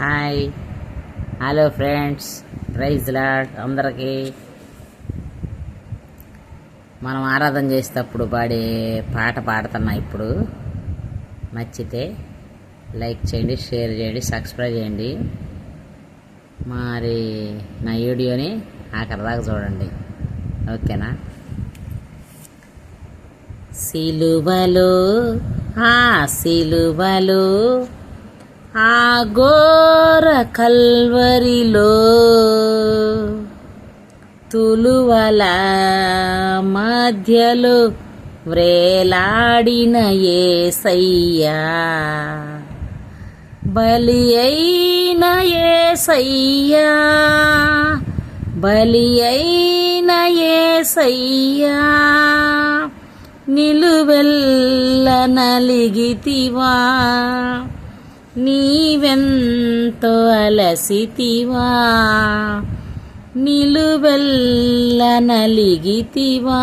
Hi. Hello friends. Praise lord అందరికీ. మనం ఆరాధన చేసేటప్పుడు పాడే పాట పాడుతున్నా ఇప్పుడు. నచ్చితే లైక్ చేయండి షేర్ చేయండి సబ్స్క్రైబ్ చేయండి. మరి నా వీడియోని ఆఖరి దాకా చూడండి. ఓకేనా? సిలువలో ఆ సిలువలో ఆ ఘోర కల్వరిలో తులువల మధ్యలో వ్రేలాడిన ఏసయ్యా. బలి అయిన ఏసయ్యా. బలి అయిన ఏసయ్యా. నిలువెల్ల నలిగితివా. నీవెంతో అలసితివా? నిలువెల్ల నలిగితివా?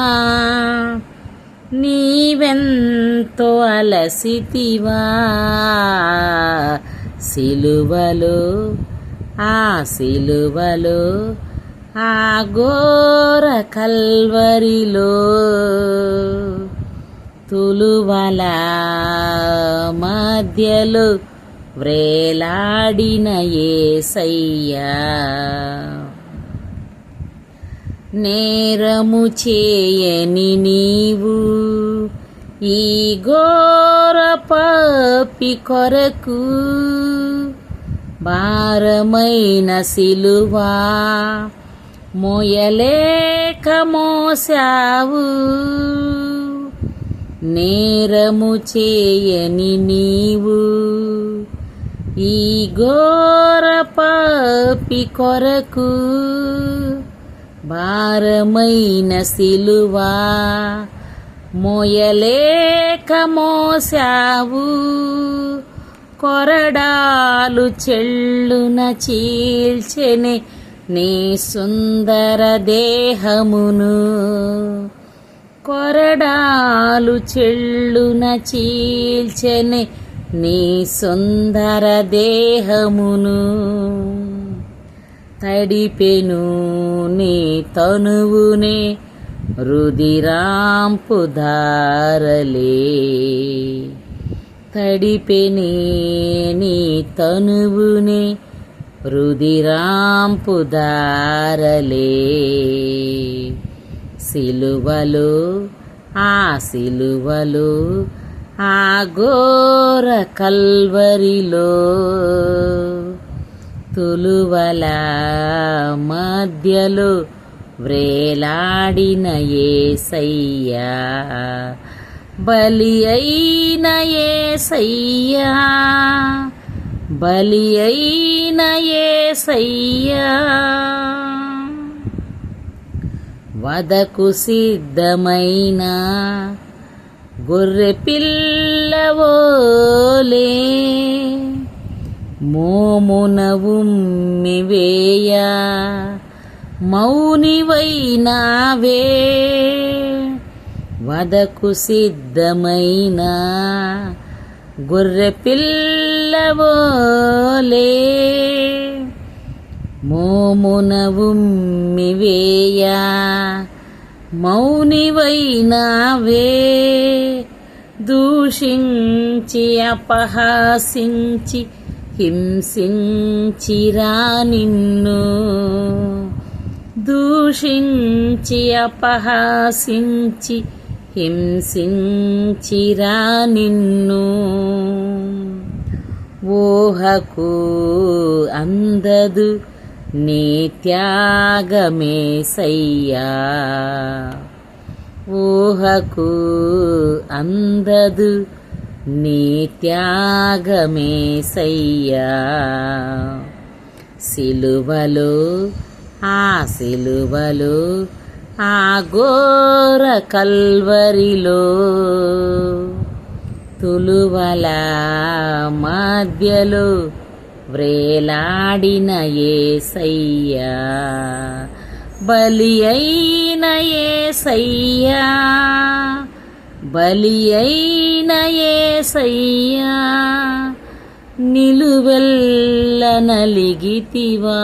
నీవెంతో అలసితివా? సిలువలో ఆ సిలువలో ఆ ఘోర కల్వరిలో తులువల మధ్యలో వ్రేలాడిన ఏసయ్యా. నేరము చేయని నీవు ఈ ఘోర పాపి కొరకు భారమైన సిలువా మోయలేక మోసావు. నేరము చేయని నీవు ఈ ఘోర పాపి కొరకు భారమైన సిలువా మోయలేక మోసావు కొరడాలు చెల్లున చీల్చెనే నీ సుందర దేహమును. కొరడాలు చెల్లున చీల్చెనే నీ సుందర దేహమును తడిపెను నీ తనువునే రుదిరాంపు ధారలే. తడిపెని నీ తనువునే రుదిరాంపు దారలే సిలువలు ఆ సిలువలో ఆ ఘోర కల్వరిలో తులువల మధ్యలో వ్రేలాడిన ఏసయ్యా. బలి అయిన ఏసయ్యా. బలి అయిన ఏసయ్యా. వదకు సిద్ధమైన గొర్రె పిల్లవోలే. మోమున ఉమ్మివేయ మౌనివైనావే. వదకు సిద్ధమైన. గొర్రె పిల్లవోలే. మోమున ఉమ్మివేయ మౌనివైనావే. దూషించి అపహాసించి హింసించిరా నిన్ను. దూషించి అపహాసించి హింసించిరా నిన్ను. ఊహకు అందదు నీ త్యాగమే సయ్యా. ఊహకు అందదు నీ త్యాగమే సయ్యా. సిలువలు ఆ సిలువలు ఆ ఘోర కల్వరిలో తులువల మధ్యలో వ్రేలాడిన ఏసయ్యా బలి అయిన ఏసయ్యా బలి అయిన ఏసయ్యా నిలువెల్ల నలిగితివా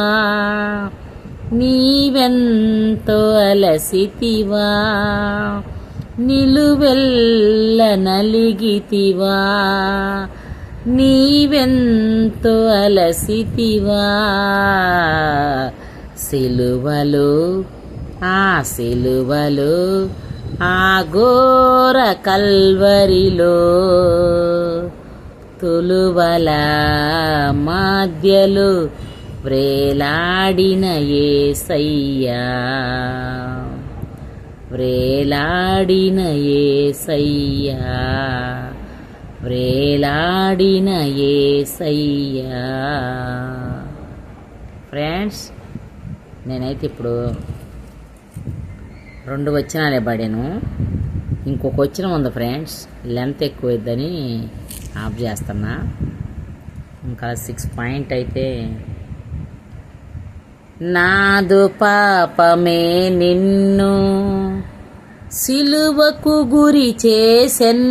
నీవెంతో అలసితివా నిలువెల్ల నలిగితివా నీవెంతో అలసితివా? సిలువలు ఆ సిలువలు ఆ ఘోర కల్వరిలో తులువల మధ్యలు వ్రేలాడిన ఏసయ్యా. వ్రేలాడిన ఏసయ్యా. వ్రేలాడిన ఏసయ్యా. ఫ్రెండ్స్ నేనైతే ఇప్పుడు రెండు వచ్చినాలే పడాను. ఇంకొక వచ్చిన ఉంది ఫ్రెండ్స్ లెంత్ ఎక్కువైద్దని ఆఫ్ చేస్తున్నా. ఇంకా సిక్స్ పాయింట్ అయితే నాదు పాపమే నిన్ను సిలువకు గురి చేసెన్.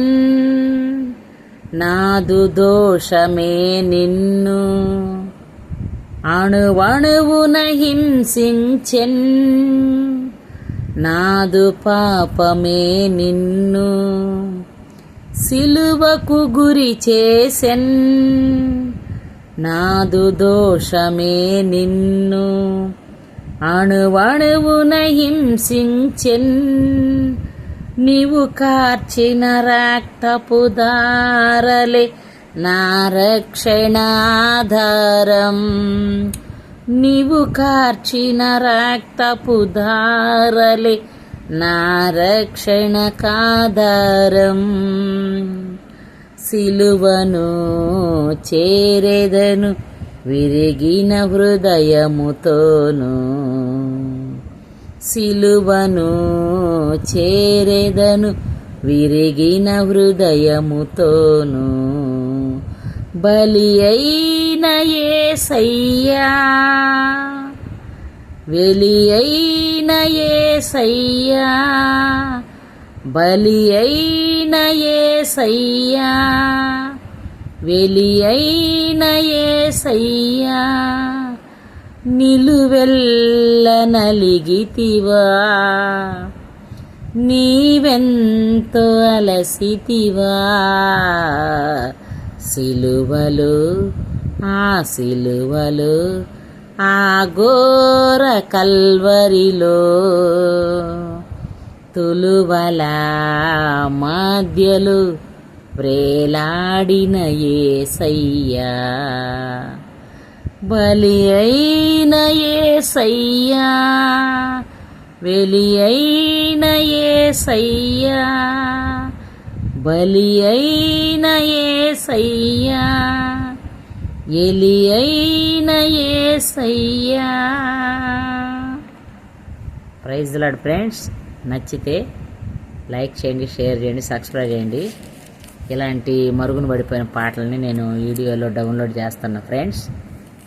నాదు దోషమే నిన్ను. అణువణువున హింసించెన్ నాదు పాపమే నిన్ను. సిలువకు గురి చేసెన్. నాదు దోషమే నిన్ను. అణువణువున హింసించెన్ నీవు కార్చిన రక్తపు దారలే నా రక్షణాధారం. నీవు కార్చిన రక్తపు దారలే నా రక్షణ కాధారం సిలువను చేరెదను విరిగిన హృదయముతోను సిలువను చేరెదను విరిగిన హృదయముతోను. బలి అయిన ఏసయ్యా వెలి అయిన ఏసయ్యా బలి అయిన ఏసయ్యా వెలి అయిన ఏసయ్యా. నిలువెల్ల నలిగితివా. నీవెంతో అలసితివా. సిలువలు ఆ సిలువలు ఆ ఘోర కల్వరిలో తులువల మధ్యలు వ్రేలాడిన ఏసయ్యా. బలి అయిన ఏసయ్యా వెలి అయిన ఏసయ్యా బలి అయిన ఏసయ్యా ఎలి అయిన ఏసయ్యా. ప్రైజ్ లాడ్ ఫ్రెండ్స్ నచ్చితే లైక్ చేయండి షేర్ చేయండి సబ్స్క్రైబ్ చేయండి. ఇలాంటి మరుగున పడిపోయిన పాటలని నేను వీడియోలో డౌన్లోడ్ చేస్తున్నా ఫ్రెండ్స్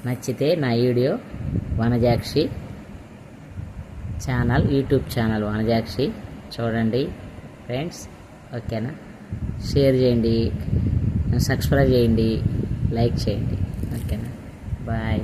నచ్చితే నా video Vanajakshi channel YouTube channel Vanajakshi చూడండి. ఫ్రెండ్స్ ఓకేనా? షేర్ చేయండి. సబ్స్క్రైబ్ చేయండి. లైక్ చేయండి. ఓకేనా? బాయ్.